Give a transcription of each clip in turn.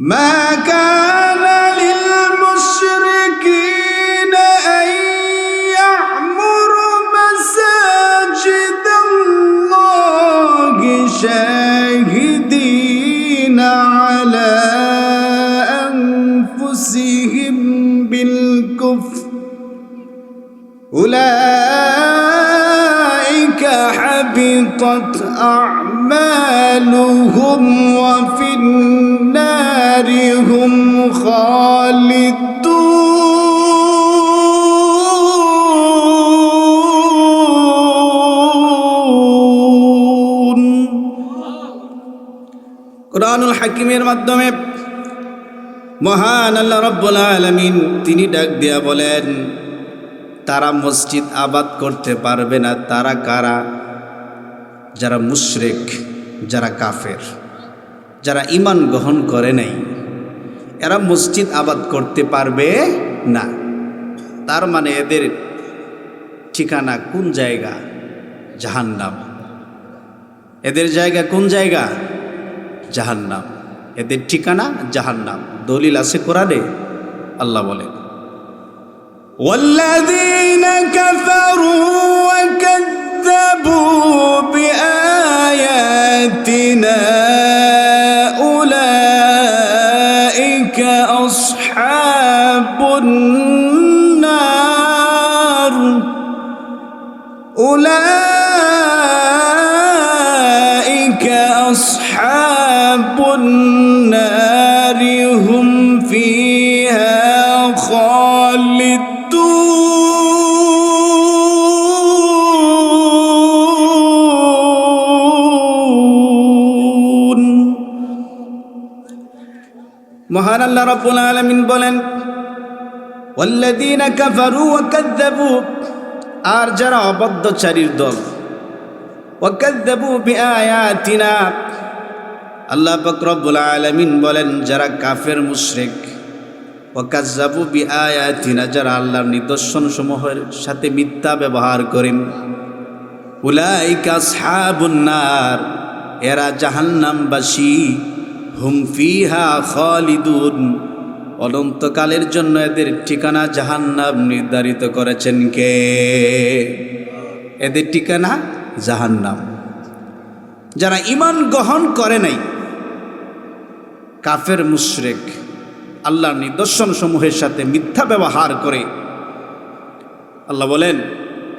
ما كان للمشركين أن يعمروا مساجد الله شاهدين على أنفسهم بالكفر. أولئك حبطت أعمالهم وفي النار هم خالدون কোরআনুল হাকিমের মাধ্যমে মহান আল্লাহ রব্বুল আলমিন তিনি ডাক দিয়া বলেন তারা মসজিদ আবাদ করতে পারবে না তারা কারা যারা মুশরেক যারা কাফের যারা ইমান গ্রহণ করে নাই এরা মসজিদ আবাদ করতে পারবে না তার মানে এদের ঠিকানা কোন জায়গা জাহান্নাম এদের জায়গা কোন জায়গা জাহান্নাম এদের ঠিকানা জাহান্নাম দলিল আছে কোরআনে আল্লাহ বলেন والذين كفروا وكذبوا بآياتنا মহান আল্লাহ রাব্বুল আলামিন বলেন, ওয়াল্লাযীনা কাফারু ওয়া কাযযাবু আর যারা অবদ্ধচারীর দল ওয়া কাযযাবু বিআয়াতিনা আল্লাহ পাক রব্বুল আলামিন বলেন, যারা কাফের মুশরিক কাযযাবু বিআয়াতিনা যারা আল্লাহর নিদর্শন সমূহের সাথে মিথ্যা ব্যবহার করেন, উলাইকা আসহাবুন নার এরা জাহান্নামবাসী। হুম ফিহা খালিদুন। অনন্তকালের জন্য এদের ঠিকানা জাহান্নাম নির্ধারিত করেছেন কে? এদের ঠিকানা জাহান্নাম। যারা ইমান গ্রহণ করে নাই, কাফের মুশরেক আল্লাহর নিদর্শন সমূহের সাথে মিথ্যা ব্যবহার করে আল্লাহ বলেন,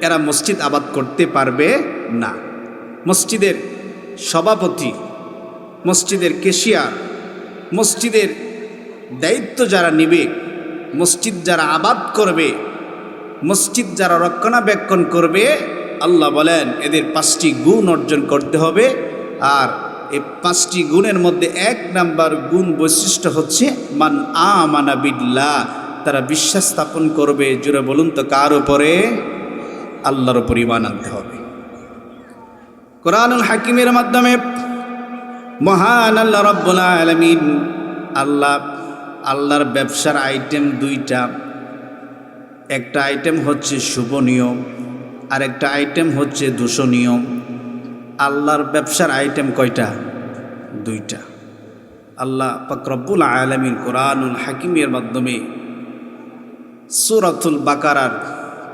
এরা মসজিদ আবাদ করতে পারবে না। মসজিদের সভাপতি মসজিদের কেশিয়ার, মসজিদের দায়িত্ব যারা নিবে, মসজিদ যারা আবাদ করবে, মসজিদ যারা রক্ষণাবেক্ষণ করবে, আল্লাহ বলেন এদের পাঁচটি গুণ অর্জন করতে হবে। আর এই পাঁচটি গুণের মধ্যে এক নাম্বার গুণ বৈশিষ্ট্য হচ্ছে, মান আমানা বিল্লাহ তারা বিশ্বাস স্থাপন করবে। জুড়ে বলুন তো, কার উপরে? আল্লাহর উপর আনতে হবে। কোরআনুল হাকিমের মাধ্যমে মহান আল্লাহ রব্বুল আলমিন। আল্লাহ, আল্লাহর ব্যবসার আইটেম দুইটা। একটা আইটেম হচ্ছে শুভ নিয়ম আর একটা আইটেম হচ্ছে দূষণীয় আল্লাহর ব্যবসার আইটেম কয়টা? দুইটা। আল্লাহ পাকরব্বুল আলমিন কোরআনুল হাকিমের মাধ্যমে সুরাতুল বাকারার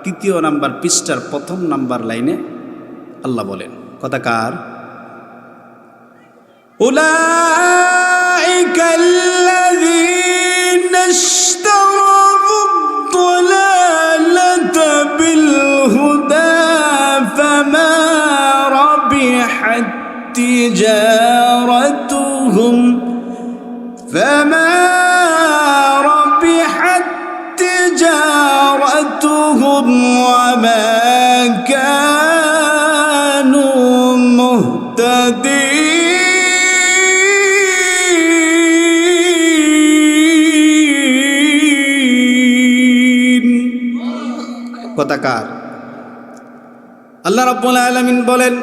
তৃতীয় নাম্বার পৃষ্ঠার প্রথম নাম্বার লাইনে আল্লাহ বলেন। কথাকার أولئك الذين اشتروا الضلالة بالهدى فما ربحت تجارتهم فما ربحت تجارتهم وما كانوا مهتدين কথাকার আল্লাহ রাব্বুল আলামিন বলেন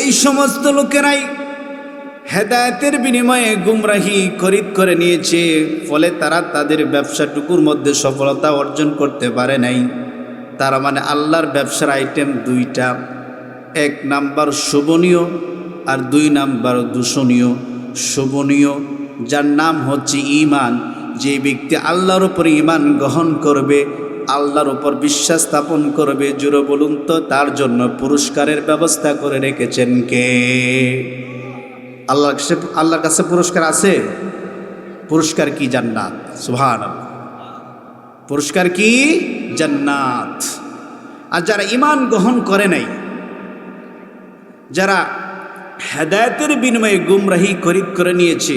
এই সমস্ত লোকেরাই হেদায়তের বিনিময়ে গুমরাহি খরিদ করে নিয়েছে, ফলে তারা তাদের ব্যবসাটুকুর মধ্যে সফলতা অর্জন করতে পারে নাই। তারা মানে আল্লাহর ব্যবসার আইটেম দুইটা, এক নাম্বার শোভনীয় আর দুই নাম্বার দূষণীয়। শোভনীয়, যার নাম হচ্ছে ইমান যে ব্যক্তি আল্লাহর উপর ইমান গ্রহণ করবে, আল্লাহর উপর বিশ্বাস স্থাপন করবে, জুড়ে বলুন তো, তার জন্য পুরস্কারের ব্যবস্থা করে রেখেছেন কে? আল্লাহর কাছে আল্লাহর কাছে পুরস্কার আছে? পুরস্কার কি জান্নাত? সুভান পুরস্কার কি? জান্নাত। আর যারা ইমান গ্রহণ করে নাই, যারা হেদায়তের বিনিময়ে গুমরাহি খরিদ করে নিয়েছে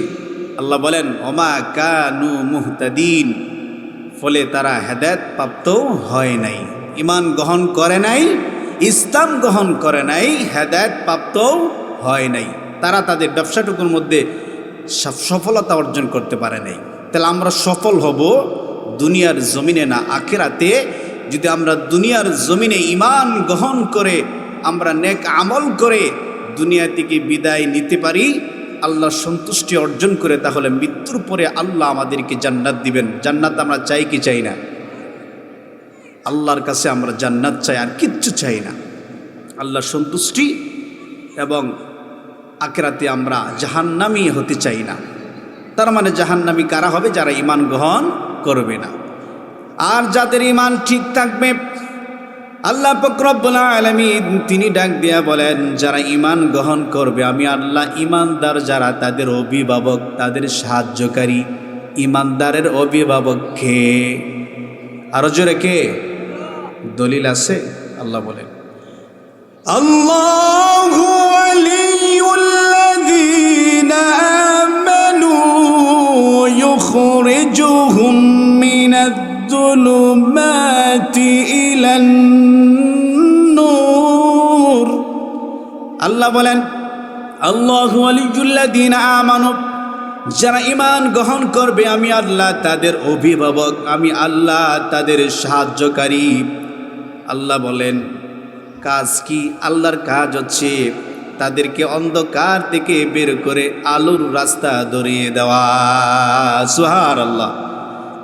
আল্লাহ বলেন, ওমা কানু মুহতাদিন। ফলে তারা হেদায়ত প্রাপ্ত হয় নাই ইমান গ্রহণ করে নাই, ইসলাম গ্রহণ করে নাই, হেদায়ত প্রাপ্ত হয় নাই। তারা তাদের ব্যবসাটুকুর মধ্যে সফলতা অর্জন করতে পারে নাই। তাহলে আমরা সফল হব দুনিয়ার জমিনে না আখেরাতে? যদি আমরা দুনিয়ার জমিনে ইমান গ্রহণ করে, আমরা নেক আমল করে দুনিয়া থেকে বিদায় নিতে পারি আল্লাহর সন্তুষ্টি অর্জন করে, তাহলে মৃত্যুর পরে আল্লাহ আমাদেরকে জান্নাত দিবেন। জান্নাত আমরা চাই কি চাই না? আল্লাহর কাছে আমরা জান্নাত চাই, আর কিচ্ছু চাই না। আল্লাহর সন্তুষ্টি এবং আখেরাতে আমরা জাহান্নামি হতে চাই না। তার মানে জাহান্নামি কারা হবে? যারা ইমান গ্রহণ করবে না। আর যাদের ইমান ঠিক থাকবে আল্লাহ ফকরবুল আলমী তিনি ডাক দিয়া বলেন, যারা ইমান গ্রহণ করবে, আমি আল্লাহ ইমানদার যারা, তাদের অভিভাবক, তাদের সাহায্যকারী ইমানদারের অভিভাবককে আরও জোরে কে? দলিল আছে? আল্লাহ বলেন, আল্লাহ ولي الذين آمنوا يخرجهم من الظلمات إلى النور আল্লাহ বলেন আল্লাহ আলিজুল্লাদিন আমানু যারা ইমান গ্রহণ করবে আমি আল্লাহ তাদের অভিভাবক আমি আল্লাহ তাদের সাহায্যকারী আল্লাহ বলেন কাজ কি আল্লাহর কাজ হচ্ছে তাদেরকে অন্ধকার থেকে বের করে আলোর রাস্তা ধরিয়ে দেওয়া সুহার আল্লাহ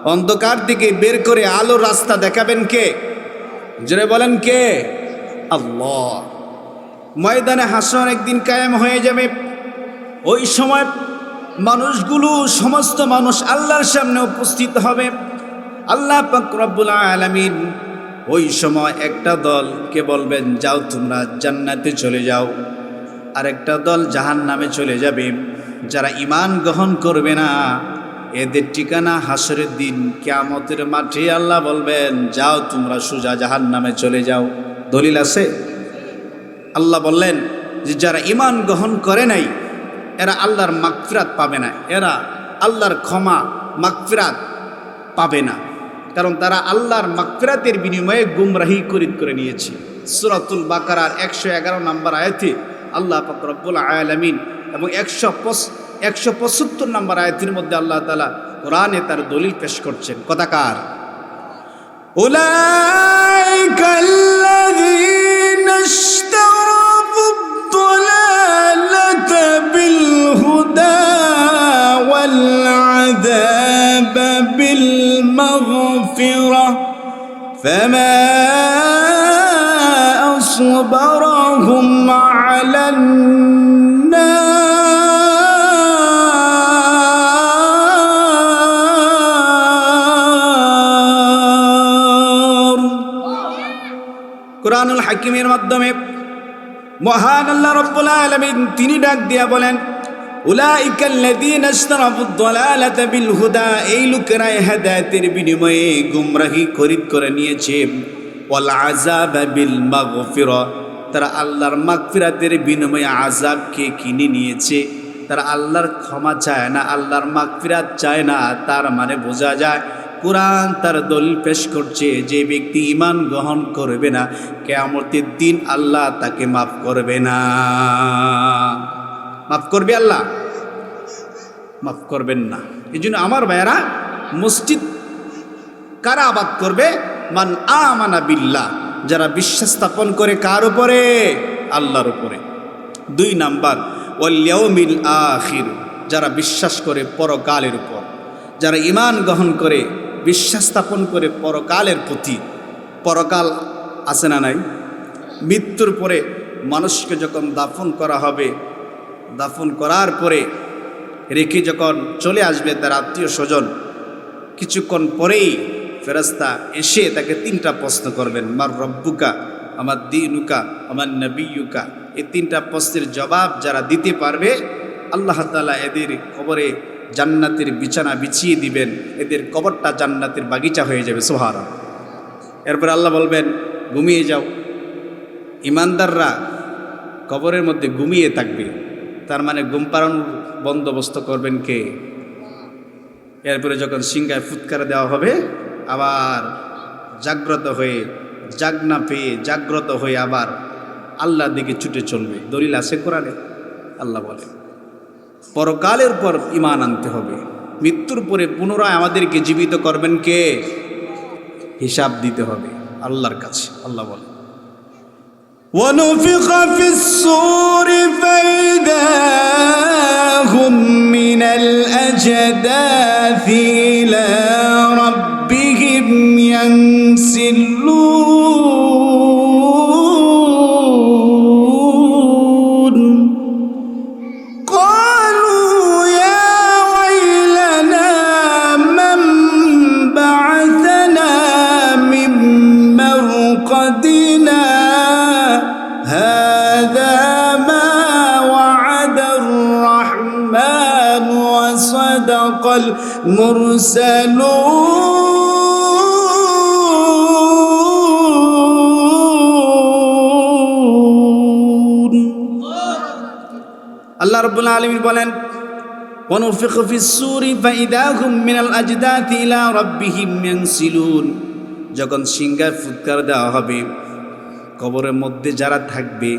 অন্ধকার থেকে বের করে আলোর রাস্তা দেখাবেন কে? জোরে বলেন কে? আল্লাহ। ময়দানে হাসন একদিন কায়েম হয়ে যাবে। ওই সময় মানুষগুলো, সমস্ত মানুষ আল্লাহর সামনে উপস্থিত হবে। আল্লাহ পাক রব্বুল আলামিন ওই সময় একটা দলকে বলবেন, যাও তোমরা জান্নাতে চলে যাও। আর একটা দল জাহান নামে চলে যাবে। যারা ইমান গ্রহণ করবে না এদের ঠিকানা হাসরের দিন কেয়ামতের মাঠে আল্লাহ বলবেন, যাও তোমরা সুজা জাহান নামে চলে যাও। দলিল আছে? আল্লাহ বললেন যে, যারা ইমান গ্রহণ করে নাই, এরা আল্লাহর মাকফিরাত পাবে না। এরা আল্লাহর ক্ষমা, মাগফিরাত পাবে না। কারণ তারা আল্লাহর মাগফিরাতের বিনিময়ে গুমরাহি করিত করে নিয়েছে। সুরাতুল বাকারার একশো এগারো নম্বর আয়াতে আল্লাহ ফকরবুল আয়ালামিন এবং একশো একশো পঁচাত্তর নম্বর আয়াতের মধ্যে আল্লাহ তালা কোরআনে তার দলিল পেশ করছেন কথাকার أولئك الذين اشتروا الضلالة بالهدى والعذاب بالمغفرة فما أصبرهم على النار হাকিমের মাধ্যমে। মহান আল্লাহ রব্বুল আলামিন তিনি ডাক দিয়া বলেন তারা আল্লাহর ক্ষমা চায় না, আল্লাহর মাগফিরাত চায় না, তার মানে বোঝা যায় কোরআন তার দলিল পেশ করছে, যে ব্যক্তি ইমান গ্রহণ করবে না, কেয়ামতের দিন আল্লাহ তাকে মাফ করবে না। মাফ করবে আল্লাহ? মাফ করবেন না। এই জন্য আমার ভাইয়েরা, মসজিদ কারা আবাদ করবে? মান আমানা বিল্লাহ, যারা বিশ্বাস স্থাপন করে কার উপরে? আল্লাহর উপরে। দুই নাম্বার ওয়াল্যাউমিল আখির, যারা বিশ্বাস করে পরকালের উপর। যারা ইমান গ্রহণ করে বিশ্বাস স্থাপন করে পরকালের প্রতি, পরকাল আছে না নাই? মৃত্যুর পরে মানুষকে যখন দাফন করা হবে, দাফন করার পরে রেখে যখন চলে আসবে তার আত্মীয় স্বজন, কিছুক্ষণ পরেই ফেরাস্তা এসে তাকে তিনটা প্রশ্ন করবেন। মার রব্বুকা, আমার দিনুকা, আমার নবীয়ুকা। এই তিনটা প্রশ্নের জবাব যারা দিতে পারবে, আল্লাহ তালা এদের কবরে জান্নাতের বিছানা বিছিয়ে দিবেন, এদের কবরটা জান্নাতের বাগিচা হয়ে যাবে সোহারা এরপর আল্লাহ বলবেন, ঘুমিয়ে যাও। ইমানদাররা কবরের মধ্যে ঘুমিয়ে থাকবে। তার মানে ঘুম পাড়ানোর বন্দোবস্ত করবেন কে? এরপরে যখন সিংহায় ফুৎকার দেওয়া হবে, আবার জাগ্রত হয়ে জাগনা পেয়ে, জাগ্রত হয়ে আবার আল্লাহর দিকে ছুটে চলবে। দলিল আছে কোরআনে? আল্লাহ বলে। পরকালের পর ইমান আনতে হবে মৃত্যুর পরে পুনরায় আমাদেরকে জীবিত করবেন কে হিসাব দিতে হবে আল্লাহর কাছে আল্লাহ বলে ونفخ في الصور فإذا هم من الأجداث إلى ربهم ينسلون আলমী বলেন ونفخ في السور فإذا هم من الأجداث إلى ربهم ينسلون যখন সিংহায় ফুৎকার দেওয়া হবে কবরের মধ্যে যারা থাকবে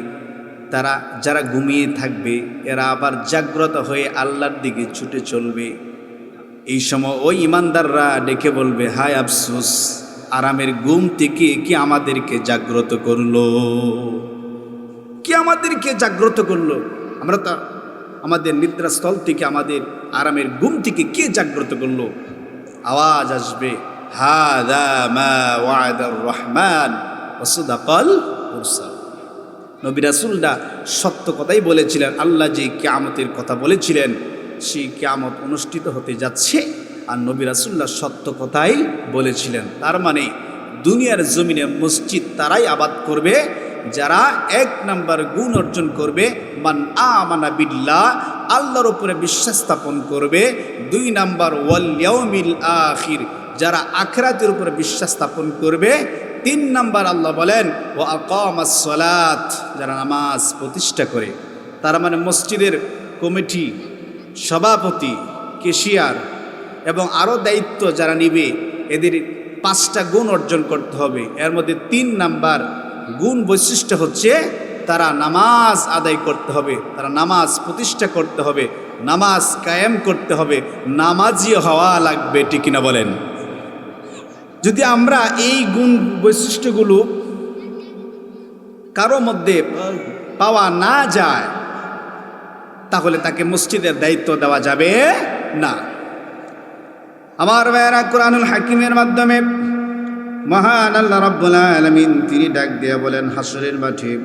তারা যারা ঘুমিয়ে থাকবে এরা আবার জাগ্রত হয়ে আল্লাহর দিকে ছুটে চলবে এই সময় ওই ইমানদাররা ডেকে বলবে হায় আফসোস আরামের ঘুম থেকে কি আমাদেরকে জাগ্রত করলো কি আমাদেরকে জাগ্রত করলো আমরা তা আমাদের নিদ্রাস্থল থেকে, আমাদের আরামের ঘুম থেকে কে জাগ্রত করল? আওয়াজ আসবে রহমান নবী রাসূলরা সত্য কথাই বলেছিলেন, আল্লাহ যে কিয়ামতের কথা বলেছিলেন, সেই কিয়ামত অনুষ্ঠিত হতে যাচ্ছে। আর নবী রাসূলরা সত্য কথাই বলেছিলেন, তার মানে দুনিয়ার জমিনে মসজিদ তারাই আবাদ করবে যারা এক নাম্বার গুণ অর্জন করবে, মান আমানা বিল্লাহ, আল্লাহর উপরে বিশ্বাস স্থাপন করবে, দুই নাম্বার ওয়াল আখির, যারা আখরাতের উপরে বিশ্বাস স্থাপন করবে, তিন নাম্বার আল্লাহ বলেন ও আকামাসলাত যারা নামাজ প্রতিষ্ঠা করে। তারা মানে মসজিদের কমিটি, সভাপতি, কেশিয়ার এবং আরও দায়িত্ব যারা নিবে, এদের পাঁচটা গুণ অর্জন করতে হবে। এর মধ্যে তিন নাম্বার গুণ বৈশিষ্ট্য হচ্ছে তারা নামাজ আদায় করতে হবে, তারা নামাজ প্রতিষ্ঠা করতে হবে, নামাজ কায়েম করতে হবে নামাজিও হওয়া লাগবে, ঠিক কিনা বলেন? যদি আমরা এই গুণ বৈশিষ্ট্যগুলো কারও মধ্যে পাওয়া না যায়, তাহলে তাকে মসজিদের দায়িত্ব দেওয়া যাবে না। আমার ভাইয়েরা কোরআনুল হাকিমের মাধ্যমে মহান আল্লাহ রাব্বুল আলামিন, তিনি ডাক দিয়ে বলেন, হাসরের মাঠে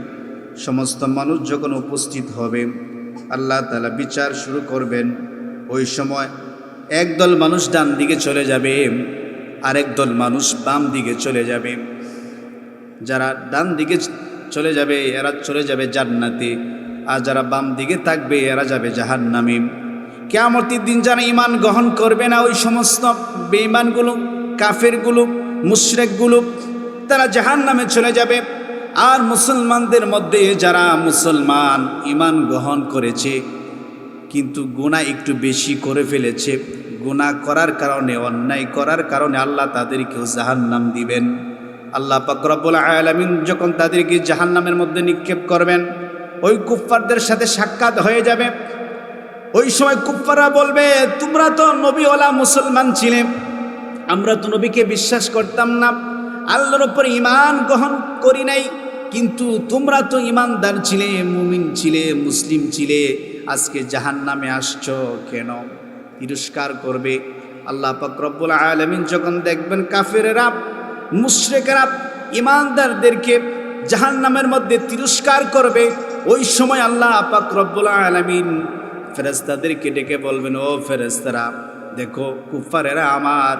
সমস্ত মানুষ যখন উপস্থিত হবে, আল্লাহ তালা বিচার শুরু করবেন। ওই সময় একদল মানুষ ডান দিকে চলে যাবে, আরেক দল মানুষ বাম দিকে চলে যাবে। যারা ডান দিকে চলে যাবে, এরা চলে যাবে জান্নাতে, আর যারা বাম দিকে থাকবে, এরা যাবে জাহান্নামে। কেয়ামতির দিন যারা ইমান গ্রহণ করবে না, ওই সমস্ত বেঈমানগুলো, কাফেরগুলো মুশরেকগুলো তারা জাহান নামে চলে যাবে। আর মুসলমানদের মধ্যে যারা মুসলমান ইমান গ্রহণ করেছে, কিন্তু গুণা একটু বেশি করে ফেলেছে। গুণা করার কারণে, অন্যায় করার কারণে আল্লাহ তাদেরকেও জাহান্নাম দিবেন। আল্লাহ পাকরাবুল আলমিন যখন তাদেরকে জাহান্নামের মধ্যে নিক্ষেপ করবেন, ওই কুফফারদের সাথে সাক্ষাৎ হয়ে যাবে। ওই সময় কুফফাররা বলবে, তোমরা তো নবীওয়ালা মুসলমান ছিলে। আমরা তো নবীকে বিশ্বাস করতাম না। আল্লাহর ওপর ইমান গ্রহণ করি নাই। কিন্তু তোমরা তো ইমানদার ছিলে, মুমিন ছিলে, মুসলিম ছিলে। আজকে জাহান নামে আসছো কেন? তিরস্কার করবে। আল্লাহ পাকরব্বুল আলমিন যখন দেখবেন কাফেরেরা, মুশরেকেরা ইমানদারদেরকে জাহান নামের মধ্যে তিরস্কার করবে, ওই সময় আল্লাহ পাক রব্বুল আলামিন ফেরেস্তাদেরকে ডেকে বলবেন, ও ফেরেস্তারা দেখো কুফারেরা আমার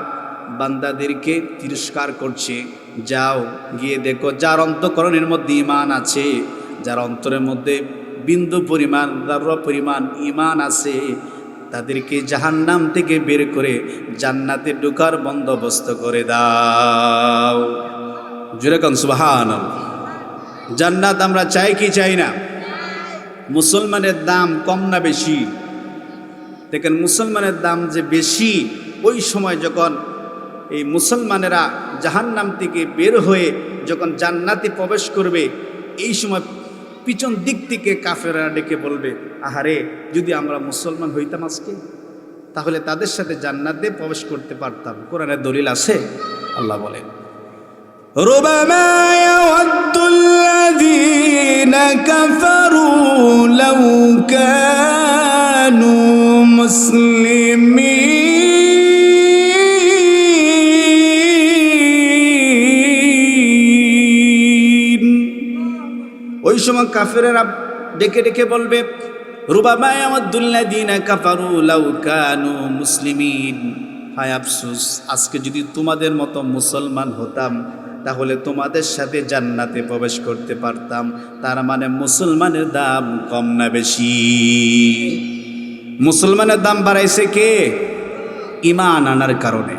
বান্দাদেরকে তিরস্কার করছে। যাও, গিয়ে দেখো, যার অন্তকরণের মধ্যে ইমান আছে, যার অন্তরের মধ্যে বিন্দু পরিমাণ দার্র পরিমাণ ইমান আছে, তাদেরকে জাহান্নাম থেকে বের করে জান্নাতে ঢোকার বন্দোবস্ত করে দাও। যেরকম সুবাহান জান্নাত আমরা চাই কি চাই না? মুসলমানের দাম কম না বেশি? দেখেন, মুসলমানের দাম যে বেশি, ওই সময় যখন এই মুসলমানেরা জাহান্নাম থেকে বের হয়ে যখন জান্নাতে প্রবেশ করবে এই সময় পিছন দিক থেকে কাফেরা ডেকে বলবে আহারে যদি আমরা মুসলমান হইতাম আজকে তাহলে তাদের সাথে জান্নাতে প্রবেশ করতে পারতাম কোরআনের দলিল আছে আল্লাহ বলেন ربما يود الذين كفروا لو كانوا مسلمين ওই সময় কাফেরেরা ডেকে ডেকে বলবে রুবাবাই আমাদুল্লাহ দিন কাফারু লাউ কানু মুসলিমিন। হায় আফসুস, আজকে যদি তোমাদের মতো মুসলমান হতাম, তাহলে তোমাদের সাথে জান্নাতে প্রবেশ করতে পারতাম। তার মানে মুসলমানের দাম কম না বেশি। মুসলমানের দাম বাড়াইছে কে? ইমান আনার কারণে।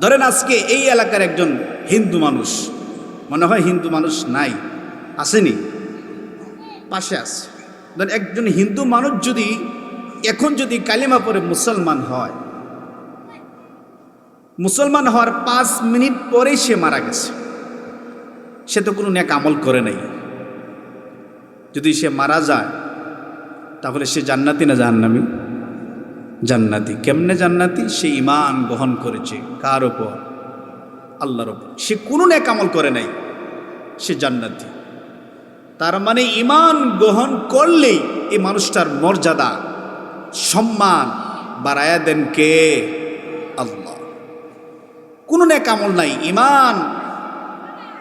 ধরেন আজকে এই এলাকার একজন হিন্দু মানুষ, মনে হয় হিন্দু মানুষ নাই। আসেনি। পাশে আছে। ধরেন একজন হিন্দু মানুষ যদি এখন যদি কালিমা পরে মুসলমান হয়, মুসলমান হওয়ার পাঁচ মিনিট পরেই সে মারা গেছে। সে তো কোনো ন্যাক আমল করে নাই। যদি সে মারা যায়, তাহলে সে জান্নাতি না জাহান্নামি? জান্নাতি। কেমনে জান্নাতি? সে ইমান গ্রহণ করেছে। কার ওপর আল্লাহর ওপর সে কোনো ন্যাক আমল করে নাই। সে জান্নাতি। তার মানে ইমান গ্রহণ করলেই এই মানুষটার মর্যাদা, সম্মান বাড়ায়া দেন কে? আল্লাহ। কোনো ন্যাক আমল নাই ইমান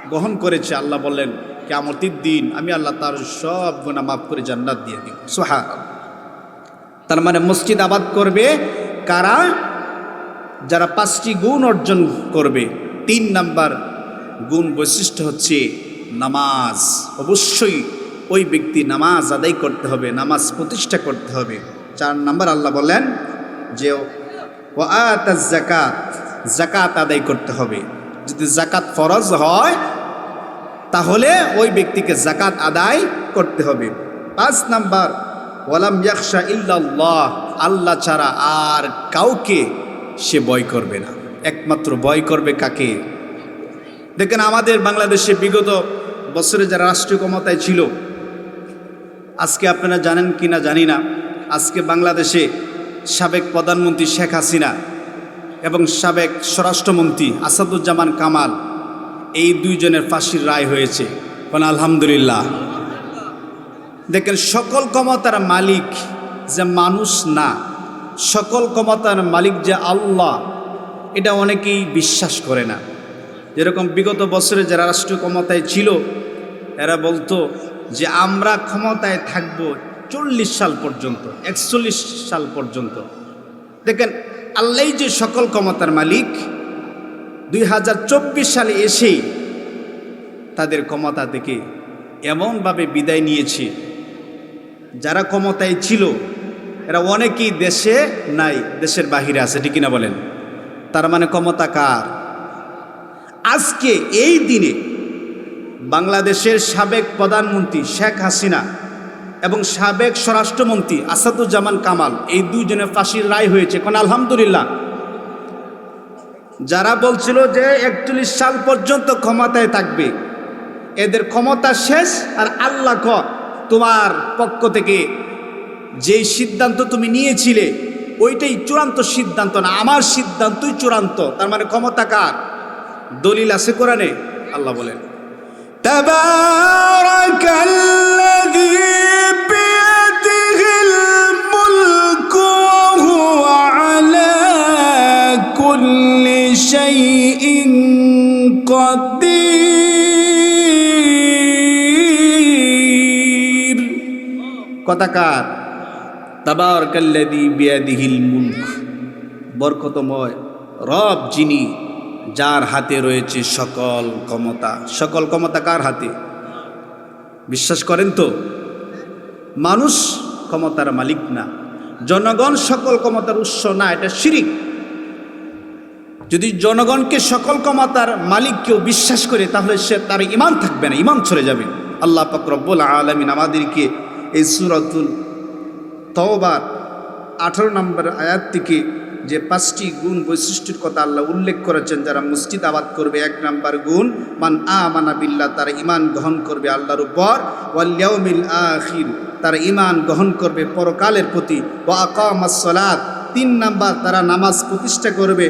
গ্রহণ করেছে। আল্লাহ বললেন কেমতির দিন আমি আল্লাহ তার সব গুণা মাফ করে জান্নাত দিয়ে দিব। সোহা তার মানে মসজিদ আবাদ করবে কারা? যারা পাঁচটি গুণ অর্জন করবে। তিন নাম্বার গুণ বৈশিষ্ট্য হচ্ছে নামাজ। অবশ্যই ওই ব্যক্তি নামাজ আদায় করতে হবে, নামাজ প্রতিষ্ঠা করতে হবে। চার নাম্বার আল্লাহ বলেন যে ও আত জাকাত জাকাত আদায় করতে হবে। যদি জাকাত ফরজ হয়, তাহলে ওই ব্যক্তিকে জাকাত আদায় করতে হবে। পাঁচ নাম্বার, ওয়ালাম ইয়াকশা ইল্লাল্লাহ আল্লাহ ছাড়া আর কাউকে সে বয় করবে না। একমাত্র বয় করবে কাকে? দেখেন আমাদের বাংলাদেশে বিগত বছরে যারা রাষ্ট্রীয় ক্ষমতায় ছিল, আজকে আপনারা জানেন কি না জানি না, আজকে বাংলাদেশে সাবেক প্রধানমন্ত্রী শেখ হাসিনা এবং সাবেক স্বরাষ্ট্রমন্ত্রী আসাদুজ্জামান কামাল এই দুইজনের ফাঁসির রায় হয়েছে। আলহামদুলিল্লাহ। দেখেন, সকল ক্ষমতার মালিক যে মানুষ না, সকল ক্ষমতার মালিক যে আল্লাহ, এটা অনেকেই বিশ্বাস করে না। যেরকম বিগত বছরে যারা রাষ্ট্রীয় ক্ষমতায় ছিল, এরা বলতো যে আমরা ক্ষমতায় থাকব চল্লিশ সাল পর্যন্ত, একচল্লিশ সাল পর্যন্ত। দেখেন আল্লাহ যে সকল ক্ষমতার মালিক, দুই হাজার চব্বিশ সালে এসেই তাদের ক্ষমতা থেকে এমনভাবে বিদায় নিয়েছে। যারা ক্ষমতায় ছিল, এরা অনেকেই দেশে নাই, দেশের বাহিরে আছে, ঠিক কিনা বলেন? তার মানে ক্ষমতা কার? আজকে এই দিনে বাংলাদেশের সাবেক প্রধানমন্ত্রী শেখ হাসিনা এবং সাবেক স্বরাষ্ট্রমন্ত্রী আসাদুজ্জামান কামাল, এই দুইজনের ফাঁসির রায় হয়েছে। কোন আলহামদুলিল্লাহ, যারা বলছিল যে একচল্লিশ সাল পর্যন্ত ক্ষমতায় থাকবে, এদের ক্ষমতা শেষ আর আল্লাহ ক তোমার পক্ষ থেকে যেই সিদ্ধান্ত তুমি নিয়েছিলে, ওইটাই চূড়ান্ত সিদ্ধান্ত না, আমার সিদ্ধান্তই চূড়ান্ত, তার মানে ক্ষমতা কার? দলিল আছে কোরআনে? আল্লাহ বলেন। কথাকার তাবার কাল্লাদি বিয়াদিহিল মুলক। বরকতময় রব যিনি যার হাতে রয়েছে সকল ক্ষমতা। সকল ক্ষমতা কার হাতে? বিশ্বাস করেন তো? মানুষ ক্ষমতার মালিক না। জনগণ সকল ক্ষমতার উৎস না, এটা শিরিক। যদি জনগণকে সকল ক্ষমতার মালিক কেউ বিশ্বাস করে, তাহলে সে তার ইমান থাকবে না ইমান চলে যাবে। আল্লাহ পাকরব্বুল আলমিন আমাদেরকে এই সুরতুল তওবার আঠারো নম্বর আয়াত থেকে যে পাঁচটি গুণ বৈশিষ্ট্যের কথা আল্লাহ উল্লেখ করেছেন, যারা মসজিদ আবাদ করবে, এক নাম্বার গুণ, মান আ মানা বিল্লাহ, তারা ইমান গ্রহণ করবে আল্লাহর উপর ওয়াল্লিয়াউমিল আখির, তারা ইমান গ্রহণ করবে পরকালের প্রতি ও আকামাসলাত তিন নাম্বার তারা নামাজ প্রতিষ্ঠা করবে,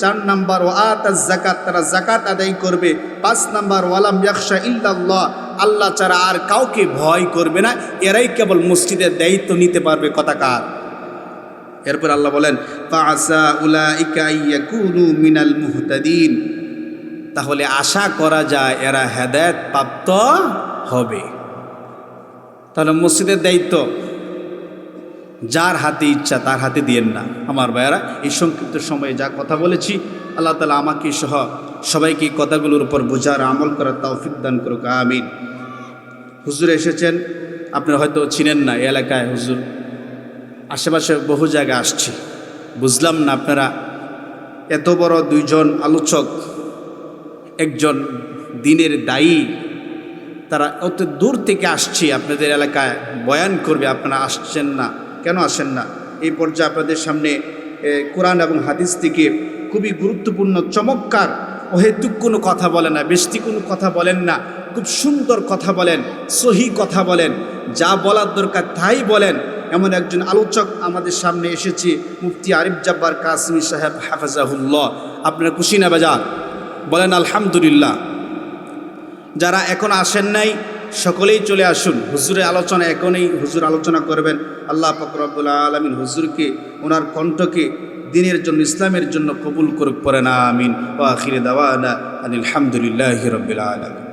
চার নাম্বার ও আতাজ জাকাত তারা জাকাত আদায় করবে, পাঁচ নাম্বার ওয়ালাম ইয়াকশা ইল্লাল্লাহ, আল্লাহ ছাড়া আর কাউকে ভয় করবে না, এরাই কেবল মসজিদের দায়িত্ব নিতে পারবে কথাকার এরপর আল্লাহ বলেন মিনাল মুহতাদিন। তাহলে আশা করা যায় এরা হেদায়েত প্রাপ্ত হবে। তাহলে মসজিদের দায়িত্ব, যার হাতে ইচ্ছা তার হাতে দিয়েন না। আমার ভাইয়ারা, এই সংক্ষিপ্ত সময়ে যা কথা বলেছি, আল্লাহ তালা আমাকে সহ সবাইকে কথাগুলোর উপর বোঝার আমল করার তৌফিক দান করুক, আমিন। হুজুর এসেছেন, আপনারা হয়তো চিনেন না এলাকায় হুজুর আশেপাশে বহু জায়গায় আসছি। বুঝলাম না আপনারা এত বড় দুইজন আলোচক, একজন দিনের দায়ী, তারা অত দূর থেকে আসছি আপনাদের এলাকায় বয়ান করবে, আপনারা আসছেন না, কেন আসেন না? এই পর্যায়ে আপনাদের সামনে কোরআন এবং হাদিস থেকে খুবই গুরুত্বপূর্ণ, চমৎকার, অহেতুক কোনো কথা বলেন না, বেশি কোনো কথা বলেন না, খুব সুন্দর কথা বলেন, সহি কথা বলেন, যা বলার দরকার তাই বলেন এমন একজন আলোচক আমাদের সামনে এসেছে, মুফতি আরিফ জাব্বার কাসমি সাহেব, হাফাজাহুল্লাহ। আপনার খুশি না বাজার? বলেন, আলহামদুলিল্লাহ। যারা এখন আসেন নাই, সকলেই চলে আসুন। হুজুরের আলোচনা এখনই, হুজুর আলোচনা করবেন। আল্লাহ ফকরবুল্লাহ আলমিন হুজুরকে, ওনার কণ্ঠকে দিনের জন্য, ইসলামের জন্য কবুল করুক পরে না আমিন। ও আখিরে দাওয়ানা আনিল হামদুলিল্লাহ রবিল আলমিন।